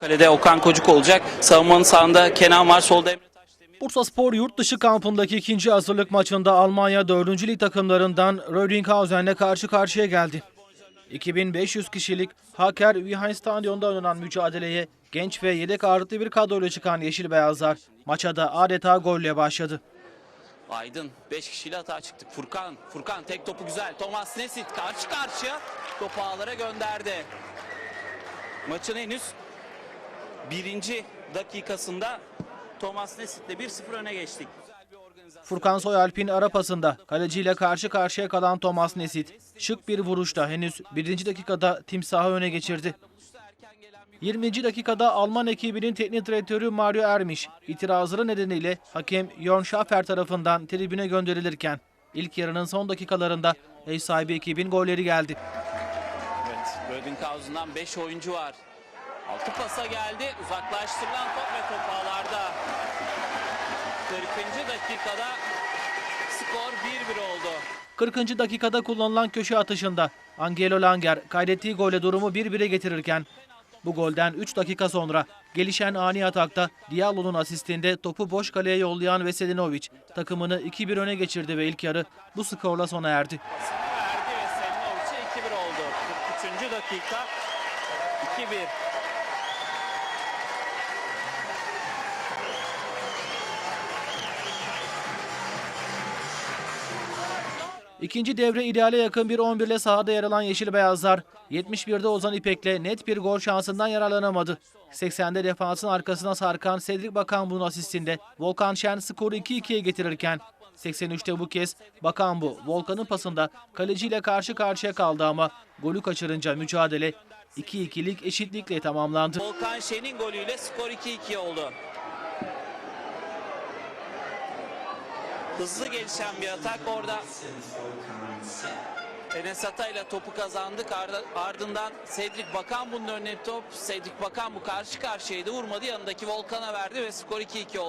Kalede Okan Kocuk olacak. Savunmanın sağında Kenan var. Solda Emre Taşdemir. Bursa Spor yurt dışı kampındaki ikinci hazırlık maçında Almanya 4. lig takımlarından Rödinghausen'le karşı karşıya geldi. 2500 kişilik Haker Wihein Stadion'da oynanan mücadeleye genç ve yedek ağırlıklı bir kadroyla çıkan Yeşil Beyazlar maça da adeta golle başladı. Aydın 5 kişiyle hata çıktık. Furkan, Furkan tek topu güzel. Thomas Nesit karşı karşıya topu ağlara gönderdi. Maçın henüz birinci dakikasında Thomas Nesit'le 1-0 öne geçtik. Furkan Soyalp'in ara pasında kaleciyle karşı karşıya kalan Thomas Nesit şık bir vuruşta henüz 1. dakikada timsahı öne geçirdi. 20. dakikada Alman ekibinin teknik direktörü Mario Ermiş itirazları nedeniyle hakem Jörn Schaffer tarafından tribüne gönderilirken ilk yarının son dakikalarında ev sahibi ekibin golleri geldi. Evet, Rödinghausen'dan 5 oyuncu var. Altı pasa geldi. Uzaklaştırılan top ve top ağlarda. 40. dakikada skor 1-1 oldu. 40. dakikada kullanılan köşe atışında Angelo Langer kaydettiği golle durumu 1-1'e getirirken bu golden 3 dakika sonra gelişen ani atakta Diallo'nun asistinde topu boş kaleye yollayan Veselinovic takımını 2-1 öne geçirdi ve ilk yarı bu skorla sona erdi. Verdi ve Selinovic'e 2-1 oldu. 43. dakika 2-1. İkinci devre ideale yakın bir 11 ile sahada yer alan Yeşil Beyazlar 71'de Ozan İpek'le net bir gol şansından yararlanamadı. 80'de defansın arkasına sarkan Cedric Bakanbu'nun asistinde Volkan Şen skoru 2-2'ye getirirken 83'te bu kez Bakanbu Volkan'ın pasında kaleciyle karşı karşıya kaldı ama golü kaçırınca mücadele 2-2'lik eşitlikle tamamlandı. Volkan Şen'in golüyle skor 2-2 oldu. Hızlı gelişen bir atak orada. Enes Atay'la topu kazandık. Ardından Cedric Bakan bunun önüne top. Cedric Bakan bu karşı karşıyaydı. Vurmadı yanındaki Volkan'a verdi ve skor 2-2 oldu.